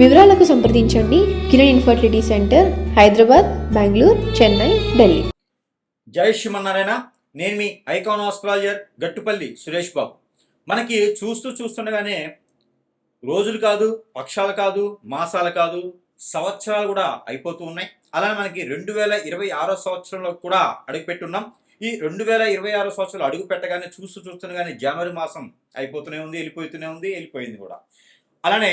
వివరాలకు సంప్రదించండి. Kiran infertility centre Hyderabad Bengaluru Chennai Delhi. జై శ్రీమన్నారాయణ. నేను మీ ఐకాన్ ఆస్ట్రాలజర్ గట్టుపల్లి సురేష్ బాబు. మనకి చూస్తూ చూస్తుండగానే రోజులు కాదు పక్షాలు కాదు మాసాలు కాదు సంవత్సరాలు కూడా అయిపోతూ ఉన్నాయి. అలానే మనకి రెండు వేల ఇరవై ఆరో సంవత్సరంలో కూడా అడుగుపెట్టున్నాం. ఈ రెండు వేల ఇరవై ఆరో సంవత్సరాలు అడుగు పెట్టగానే చూస్తూ చూస్తుండగానే జనవరి మాసం అయిపోతూనే ఉంది వెళ్ళిపోతూనే ఉంది వెళ్ళిపోయింది కూడా. అలానే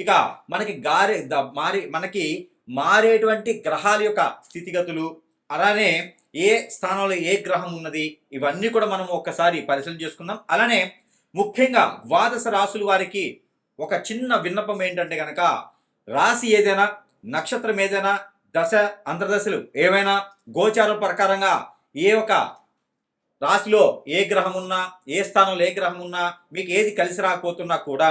ఇక మనకి గారే ద- మారి మనకి మారేటువంటి గ్రహాల యొక్క స్థితిగతులు అలానే ఏ స్థానంలో ఏ గ్రహం ఉన్నది ఇవన్నీ కూడా మనం ఒక్కసారి పరిశీలన చేసుకుందాం. అలానే ముఖ్యంగా ద్వాదశ రాసుల వారికి ఒక చిన్న విన్నపం ఏంటంటే కనుక రాశి ఏదైనా నక్షత్రం ఏదైనా దశ అంతర్దశలు ఏవైనా గోచారం ప్రకారంగా ఏ ఒక రాశిలో ఏ గ్రహం ఉన్నా ఏ స్థానంలో ఏ గ్రహం ఉన్నా మీకు ఏది కలిసి రాకపోతున్నా కూడా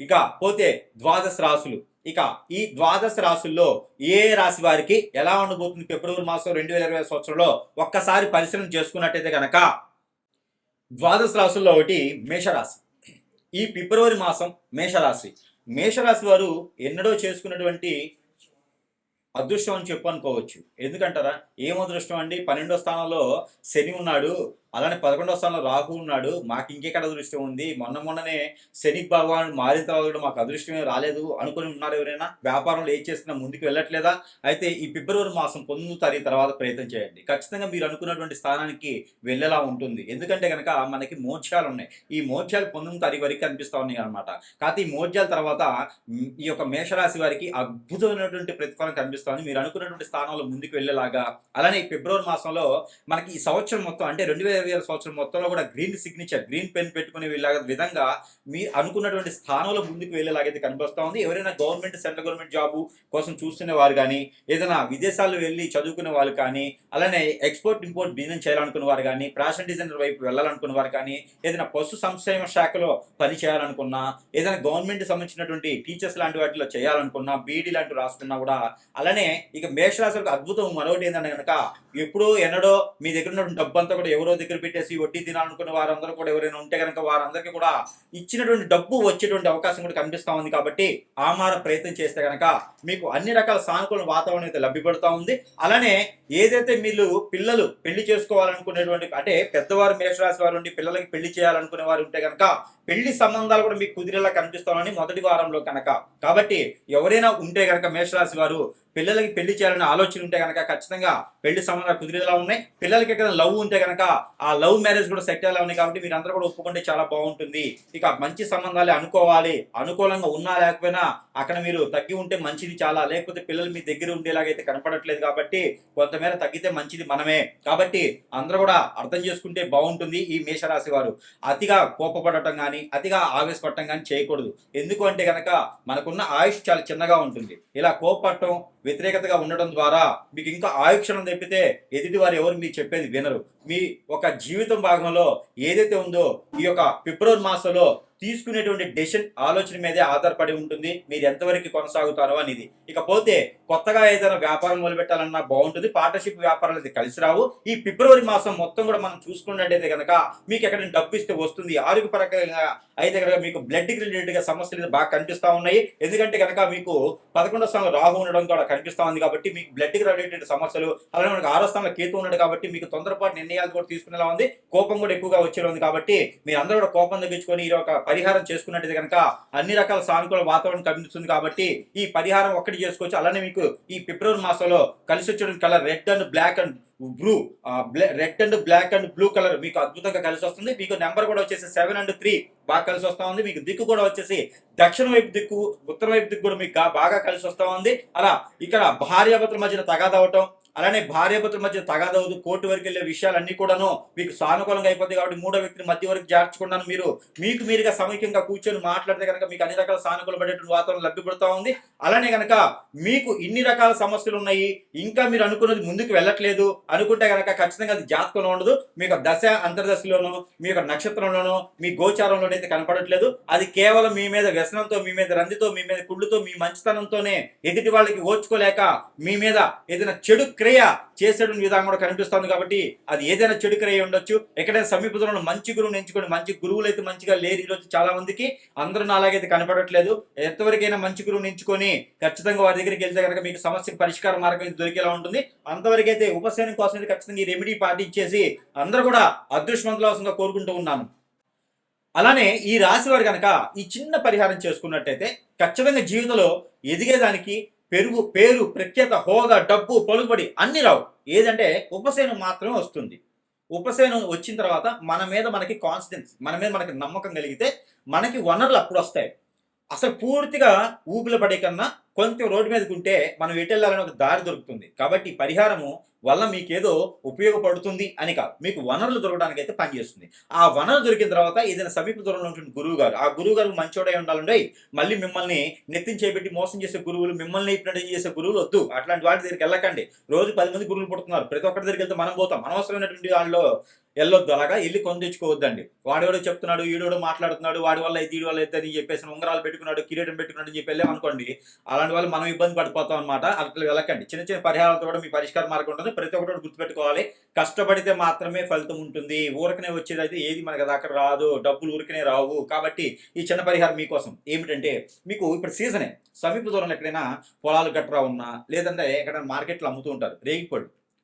ఇక పోతే ద్వాదశ రాసులు. ఇక ఈ ద్వాదశ రాసుల్లో ఏ రాశి వారికి ఎలా ఉండబోతుంది ఫిబ్రవరి మాసం రెండు వేల ఇరవై సంవత్సరంలో ఒక్కసారి పరిశీలన చేసుకున్నట్టయితే కనుక ద్వాదశ రాసుల్లో ఒకటి మేషరాశి. ఈ ఫిబ్రవరి మాసం మేషరాశి. మేషరాశి వారు ఎన్నడో చేసుకున్నటువంటి అదృష్టం అని చెప్పు అనుకోవచ్చు. ఎందుకంటారా? ఏం అదృష్టం అండి? పన్నెండో స్థానంలో శని ఉన్నాడు. అలానే పదకొండో స్థానంలో రాహు ఉన్నాడు. మాకు ఇంకెక్కడ అదృష్టం ఉంది? మొన్న మొన్ననే శని భగవాన్ మారిన తర్వాత కూడా మాకు అదృష్టమే రాలేదు అనుకుని ఉన్నారు ఎవరైనా? వ్యాపారంలో ఏం చేస్తున్నా ముందుకు వెళ్ళట్లేదా? అయితే ఈ ఫిబ్రవరి మాసం పొందు తారీఖు తర్వాత ప్రయత్నం చేయండి. ఖచ్చితంగా మీరు అనుకున్నటువంటి స్థానానికి వెళ్ళేలా ఉంటుంది. ఎందుకంటే కనుక మనకి మోక్షాలు ఉన్నాయి. ఈ మోక్షాలు పొందిన తారీఖు వరకు కనిపిస్తూ ఉన్నాయి అనమాట కాకపోతే ఈ మోక్షాల తర్వాత ఈ యొక్క మేషరాశి వారికి అద్భుతమైనటువంటి ప్రతిఫలం కనిపిస్తుంది. కనిపిస్తుంది మీరు అనుకున్నటువంటి స్థానంలో ముందుకు వెళ్ళేలాగా. అలానే ఫిబ్రవరి మాసంలో మనకి ఈ సంవత్సరం మొత్తం అంటే రెండు వేల ఇరవై సంవత్సరం మొత్తంలో కూడా గ్రీన్ సిగ్నేచర్ గ్రీన్ పెన్ పెట్టుకునే వెళ్ళే విధంగా మీ అనుకున్నటువంటి స్థానంలో ముందుకు వెళ్ళేలాగైతే కనిపిస్తా ఉంది. ఎవరైనా గవర్నమెంట్ సెంట్రల్ గవర్నమెంట్ జాబ్ కోసం చూస్తున్న వారు కానీ ఏదైనా విదేశాల్లో వెళ్ళి చదువుకునే వాళ్ళు కానీ అలానే ఎక్స్పోర్ట్ ఇంపోర్ట్ బిజినెస్ చేయాలనుకున్న వారు కానీ ఫ్యాషన్ డిజైనర్ వైపు వెళ్ళాలనుకున్న వారు కానీ ఏదైనా పశు సంక్షేమ శాఖలో పని చేయాలనుకున్నా ఏదైనా గవర్నమెంట్ సంబంధించినటువంటి టీచర్స్ లాంటి వాటిలో చేయాలనుకున్నా బీఈడీ లాంటివి రాసుకున్నా కూడా అలానే ఇక మేషరాశులకు అద్భుతం మరొకటి ఏంటంటే కనుక ఎప్పుడో ఎన్నడో మీ దగ్గర ఉన్న డబ్బు అంతా కూడా ఎవరో దగ్గర పెట్టేసి వడ్డీ తినాలనుకున్న వారందరూ కూడా ఎవరైనా ఉంటే కనుక వారందరికీ కూడా ఇచ్చినటువంటి డబ్బు వచ్చేటువంటి అవకాశం కూడా కనిపిస్తా ఉంది కాబట్టి ఆమార ప్రయత్నం చేస్తే కనుక మీకు అన్ని రకాల సానుకూల వాతావరణం అయితే లభ్యపడుతూ ఉంది. అలానే ఏదైతే మీరు పిల్లలు పెళ్ళి చేసుకోవాలనుకునేటువంటి అంటే పెద్దవారు మేషరాశి వారు ఉండి పిల్లలకి పెళ్ళి చేయాలనుకునే వారు ఉంటే కనుక పెళ్ళి సంబంధాలు కూడా మీకు కుదిరేలా కనిపిస్తామని మొదటి వారంలో కనుక. కాబట్టి ఎవరైనా ఉంటే కనుక మేషరాశి వారు పిల్లలకి పెళ్ళి చేయాలనే ఆలోచన ఉంటే కనుక ఖచ్చితంగా పెళ్ళి సంబంధాలు కుదిరేలా ఉన్నాయి. పిల్లలకి ఎక్కడ లవ్ ఉంటే కనుక ఆ లవ్ మ్యారేజ్ కూడా సెట్ అయ్యేలా ఉన్నాయి కాబట్టి మీరు అందరూ కూడా ఒప్పుకుంటే చాలా బాగుంటుంది. ఇక మంచి సంబంధాలే అనుకోవాలి. అనుకూలంగా ఉన్నా లేకపోయినా అక్కడ మీరు తగ్గి ఉంటే మంచిది చాలా. లేకపోతే పిల్లలు మీ దగ్గర ఉండేలాగైతే కనపడట్లేదు కాబట్టి కొంతమేర తగ్గితే మంచిది మనమే. కాబట్టి అందరూ కూడా అర్థం చేసుకుంటే బాగుంటుంది ఈ మేషరాశి వారు. అతిగా కోపపడటం కానీ అతిగా ఆవేశపడటం కానీ చేయకూడదు. ఎందుకు అంటే కనుక మనకున్న ఆయుష్ చాలా చిన్నగా ఉంటుంది. ఇలా కోపపడటం వ్యతిరేకతగా ఉండడం ద్వారా మీకు ఇంకా ఆయుక్షణం తెప్పితే ఎదుటి వారు ఎవరు మీకు చెప్పేది వినరు. మీ ఒక జీవితం భాగంలో ఏదైతే ఉందో ఈ యొక్క ఫిబ్రవరి మాసంలో తీసుకునేటువంటి డెసిషన్ ఆలోచన మీదే ఆధారపడి ఉంటుంది. మీరు ఎంతవరకు కొనసాగుతారో అనేది. ఇకపోతే కొత్తగా ఏదైనా వ్యాపారం మొదలుపెట్టాలన్నా బాగుంటుంది. పార్ట్నర్షిప్ వ్యాపారాలు అయితే కలిసి రావు. ఈ ఫిబ్రవరి మాసం మొత్తం కూడా మనం చూసుకున్నట్టయితే కనుక మీకు ఎక్కడ డబ్బు ఇస్తే వస్తుంది. ఆరోగ్యపరంగా అయితే కనుక మీకు బ్లడ్ రిలేటెడ్గా సమస్యలు బాగా కనిపిస్తా ఉన్నాయి. ఎందుకంటే కనుక మీకు పదకొండో స్థానంలో రాహు ఉండడం కూడా కనిపిస్తా ఉంది కాబట్టి మీకు బ్లడ్ రిలేటెడ్ సమస్యలు అలానే మనకు ఆరో స్థానంలో కేతు ఉన్నాడు కాబట్టి మీకు తొందరపాటు నిర్ణయాలు కూడా తీసుకునేలా ఉంది. కోపం కూడా ఎక్కువగా వచ్చేలా ఉంది కాబట్టి మీరు అందరూ కూడా కోపం తగ్గించుకొని ఈ ఒక పరిహారం చేసుకున్నట్టయితే కనుక అన్ని రకాల సానుకూల వాతావరణం కనిపిస్తుంది కాబట్టి ఈ పరిహారం ఒక్కటి చేసుకోవచ్చు. అలానే మీకు ఈ ఫిబ్రవరి మాసంలో కలిసి వచ్చే colour red and black and blue red and black and blue colour మీకు అద్భుతంగా కలిసి వస్తుంది. మీకు నెంబర్ కూడా వచ్చేసి సెవెన్ అండ్ త్రీ బాగా కలిసి వస్తా ఉంది. మీకు దిక్కు కూడా వచ్చేసి దక్షిణ వైపు దిక్కు ఉత్తర వైపు దిక్కు కూడా మీకు బాగా కలిసి వస్తా ఉంది. అలా ఇక్కడ భార్యాభర్తల మధ్యన తగాదవటం అలానే భార్యాభర్తల మధ్య తగాదవదు కోర్టు వరకు వెళ్ళే విషయాలన్నీ కూడాను మీకు సానుకూలంగా అయిపోతాయి కాబట్టి మూడో వ్యక్తిని మధ్య వరకు చేర్చకుండా మీరు. మీకు మీరుగా సమైక్యంగా కూర్చొని మాట్లాడితే కనుక మీకు అన్ని రకాల సానుకూల పడేటువంటి వాతావరణం లభ్యపడుతూ ఉంది. అలానే కనుక మీకు ఇన్ని రకాల సమస్యలు ఉన్నాయి. ఇంకా మీరు అనుకున్నది ముందుకు వెళ్ళట్లేదు. అనుకుంటే కనుక ఖచ్చితంగా అది జాతకంలో ఉండదు. మీకు దశ అంతర్దశలోనూ మీ యొక్క నక్షత్రంలోనూ మీ గోచారంలోనూ అయితే కనపడట్లేదు. అది కేవలం మీ మీద వ్యసనంతో మీ మీద రందితో మీ మీద కుళ్ళుతో మీ మంచితనంతోనే ఎదుటి వాళ్ళకి ఓర్చుకోలేక మీ మీద ఏదైనా చెడు క్రియ చేసేటువంటి విధానం కూడా కనిపిస్తుంది కాబట్టి అది ఏదైనా చెడు క్రియ ఉండొచ్చు. ఎక్కడైనా సమీప మంచి గురువుని ఎంచుకోండి మంచి గురువులు అయితే మంచిగా లేరు ఈరోజు చాలా మందికి. అందరూ నాలాగైతే కనపడట్లేదు. ఎంతవరకైనా మంచి గురువుని ఎంచుకొని ఖచ్చితంగా వారి దగ్గరికి వెళ్తే కనుక మీకు సమస్యకు పరిష్కార మార్గం దొరికేలా ఉంటుంది. అంతవరకైతే ఉపశమనం కోసం అయితే ఖచ్చితంగా ఈ రెమెడీ పాటించేసి అందరూ కూడా అదృష్టవంతులవసంగా కోరుకుంటూ ఉన్నాను. అలానే ఈ రాశి వారు కనుక ఈ చిన్న పరిహారం చేసుకున్నట్టయితే ఖచ్చితంగా జీవితంలో ఎదిగేదానికి పెరుగు పేరు ప్రఖ్యాత హోదా డబ్బు పలుబడి అన్ని రావు. ఏదంటే ఉపశమనం మాత్రమే వస్తుంది. ఉపశమనం వచ్చిన తర్వాత మన మీద మనకి కాన్ఫిడెన్స్ మన మీద మనకి నమ్మకం కలిగితే మనకి వనరులు అప్పుడు వస్తాయి. అసలు పూర్తిగా ఊపిలో పడే కన్నా కొంచెం రోడ్డు మీదకి ఉంటే మనం ఎటు వెళ్ళాలని ఒక దారి దొరుకుతుంది. కాబట్టి పరిహారము వల్ల మీకేదో ఉపయోగపడుతుంది అని కాదు. మీకు వనరులు దొరకడానికి అయితే పనిచేస్తుంది ఆ వనరు దొరికిన తర్వాత ఏదైనా సమీప దూరంలో ఉంటుంది గురువు గారు ఆ గురువు గారు మంచోడై ఉండాలండి మళ్ళీ మిమ్మల్ని నెత్తిని చేపెట్టి మోసం చేసే గురువులు మిమ్మల్ని ఇప్పుడు చేసే గురువులు వద్దు. అట్లాంటి వాటి దగ్గరికి వెళ్ళకండి. రోజు పది మంది గురువులు పుడుతున్నారు. ప్రతి ఒక్కరి దగ్గరికి వెళ్తే మనం పోతాం. అనవసరమైనటువంటి వాళ్ళు వెళ్ళొద్దు అలాగా? వెళ్ళి కొని తెచ్చుకోవద్దండి. వాడేవాడు చెప్తున్నాడు ఈడోడు మాట్లాడుతున్నాడు వాడి వల్ల అయితే ఈడి వల్ల అయితే అని చెప్పేసి ఉంగరాలు పెట్టుకున్నాడు కిరీటం పెట్టుకున్నాడు అని చెప్పి వెళ్ళాం అనుకోండి అలాంటి వాళ్ళు మనం ఇబ్బంది పడిపోతాం అనమాట అట్లా వెళ్ళకండి. చిన్న చిన్న పరిహారాలతో కూడా మీ పరిష్కార మార్గం ఉంటుంది. ప్రతి ఒక్కటి గుర్తుపెట్టుకోవాలి. కష్టపడితే మాత్రమే ఫలితం ఉంటుంది. ఊరకనే వచ్చేది అయితే ఏది మనకి అక్కడ రాదు. డబ్బులు ఊరికనే రావు. కాబట్టి ఈ చిన్న పరిహారం మీకోసం ఏమిటంటే మీకు ఇప్పుడు సీజనే. సమీప దూరంలో ఎక్కడైనా పొలాలు గట్రా ఉన్నా లేదంటే ఎక్కడైనా మార్కెట్లో అమ్ముతూ ఉంటారు. రేగిపళ్ళు.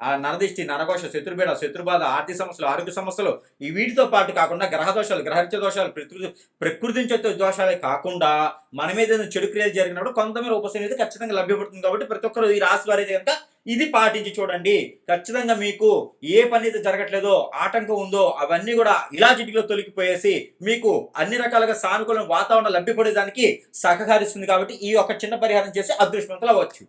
ఆ నరదిష్టి నరఘోష శత్రుబేడ శత్రుబాధ ఆర్థిక సమస్యలు ఆరోగ్య సమస్యలు ఈ వీటితో పాటు కాకుండా గ్రహ దోషాలు గ్రహరిత్య దోషాలు ప్రకృతి ప్రకృతి దోషాలే కాకుండా మన మీద ఏదైనా చెడు క్రియలు జరిగినప్పుడు కొంతమేర ఉపశమనం అనేది ఖచ్చితంగా లభ్యపడుతుంది కాబట్టి ప్రతి ఒక్కరు ఈ రాశి వారి కనుక ఇది పాటించి చూడండి. ఖచ్చితంగా మీకు ఏ పని అయితే జరగట్లేదో ఆటంకం ఉందో అవన్నీ కూడా ఇలా చిటికలో తొలగిపోయేసి మీకు అన్ని రకాలుగా సానుకూల వాతావరణం లభ్యపడేదానికి సహకరిస్తుంది కాబట్టి ఈ ఒక చిన్న పరిహారం చేసి అదృష్టవంతులు అవ్వచ్చు.